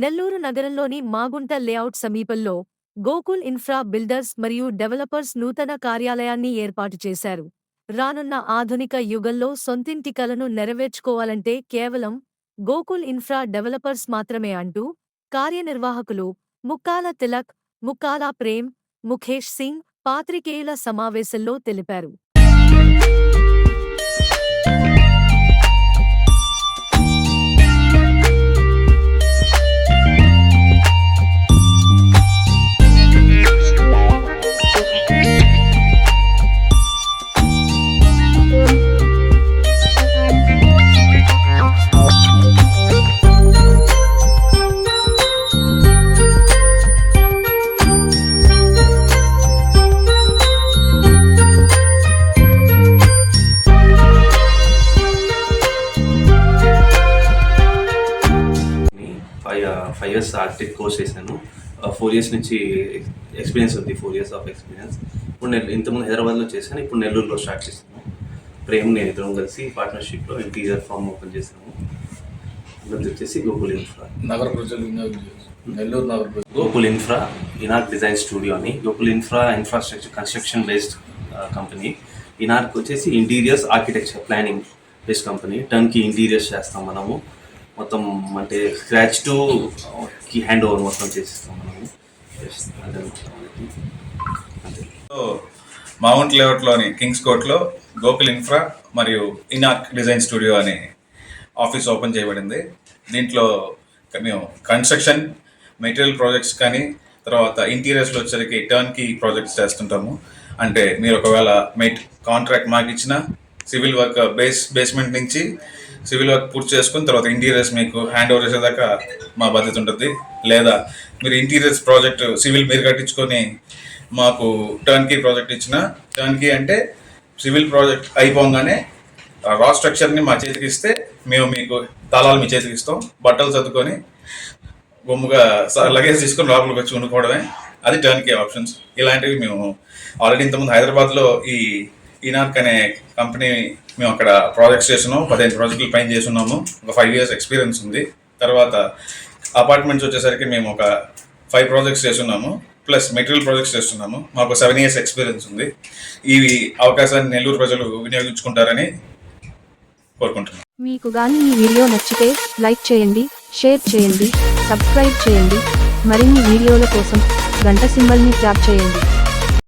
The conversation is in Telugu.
నెల్లూరు నగరంలోని మాగుంట లేఅవుట్ సమీపంలో గోకుల్ ఇన్ఫ్రా బిల్డర్స్ మరియు డెవలపర్స్ నూతన కార్యాలయాన్ని ఏర్పాటు చేశారు. రానున్న ఆధునిక యుగంలో సొంతింటి కలను నెరవేర్చుకోవాలంటే కేవలం గోకుల్ ఇన్ఫ్రా డెవలపర్స్ మాత్రమే అంటూ కార్యనిర్వాహకులు ముక్కాల తిలక్ ముక్కాల ప్రేమ్ ముఖేష్ సింగ్ పాత్రికేయుల సమావేశంలో తెలిపారు. Five five years architect course చేశాను. ఫోర్ ఇయర్స్ నుంచి ఎక్స్పీరియన్స్ ఉంది ఫోర్ ఇయర్స్ ఆఫ్ ఎక్స్పీరియన్స్ ఇప్పుడు నేను ఇంతకుముందు హైదరాబాద్లో చేశాను ఇప్పుడు నెల్లూరులో స్టార్ట్ చేశాను. ప్రేమ్ నేను ఇద్దరం కలిసి పార్ట్నర్షిప్లో ఇంటీరియర్ ఫామ్ ఓపెన్ చేశాము. ఇది వచ్చేసి గోకుల్ ఇన్ఫ్రా నగర ప్రజలు. నెల్లూరు నగర Gokul infra Inarch design studio అని. Gokul infra infrastructure construction based company Inarch వచ్చేసి interiors architecture planning based company turnkey interiors చేస్తాం మనము. మొత్తం అంటే scratch to key hand over మొత్తం చేసిస్తాం మనము మౌంట్ లేఅవుట్లోని కింగ్స్ కోర్ట్లో గోకుల్ ఇన్ఫ్రా మరియు ఇనాక్ డిజైన్ స్టూడియో అనే ఆఫీస్ ఓపెన్ చేయబడింది. దీంట్లో మేము కన్స్ట్రక్షన్ మెటీరియల్ ప్రాజెక్ట్స్ కానీ తర్వాత ఇంటీరియర్స్లో వచ్చేసరికి టర్న్కి ప్రాజెక్ట్స్ చేస్తుంటాము. అంటే మీరు ఒకవేళ మెట్ కాంట్రాక్ట్ మాకు ఇచ్చిన సివిల్ వర్క్ బేస్ బేస్మెంట్ నుంచి సివిల్ వర్క్ పూర్తి చేసుకుని తర్వాత ఇంటీరియర్స్ మీకు హ్యాండ్ ఓవర్ చేసేదాకా మా బాధ్యత ఉంటుంది. లేదా మీరు ఇంటీరియర్స్ ప్రాజెక్ట్ సివిల్ మీరు కట్టించుకొని మాకు టర్న్కీ ప్రాజెక్ట్ ఇచ్చిన టర్న్కీ అంటే సివిల్ ప్రాజెక్ట్ అయిపోగానే రా స్ట్రక్చర్ని మా చేతికి ఇస్తే మేము మీకు తాళాలు మీ చేతికి ఇస్తాం. బట్టలు చదువుకొని బొమ్ముగా లగేజ్ తీసుకొని లోపలికి వచ్చి ఉండుకోవడమే అది టర్న్కీ ఆప్షన్స్ ఇలాంటివి మేము ఆల్రెడీ ఇంతకుముందు హైదరాబాద్లో ఈ ఈనార్క్ అనే కంపెనీ మేము అక్కడ ప్రాజెక్ట్స్ చేస్తున్నాం పదిహేను ప్రాజెక్టులు పైన చేస్తున్నాము. ఒక ఫైవ్ ఇయర్స్ ఎక్స్పీరియన్స్ ఉంది. తర్వాత అపార్ట్మెంట్స్ వచ్చేసరికి మేము ఒక ఫైవ్ ప్రాజెక్ట్స్ చేస్తున్నాము ప్లస్ మెటీరియల్ ప్రాజెక్ట్స్ చేస్తున్నాము. మాకు సెవెన్ ఇయర్స్ ఎక్స్పీరియన్స్ ఉంది. ఈ అవకాశాన్ని నెల్లూరు ప్రజలు వినియోగించుకుంటారని కోరుకుంటున్నాను మీకు గాని ఈ వీడియో నచ్చితే లైక్ చేయండి షేర్ చేయండి సబ్స్క్రైబ్ చేయండి. మరిన్ని వీడియోల కోసం గంట సింబల్ని ట్యాప్ చేయండి.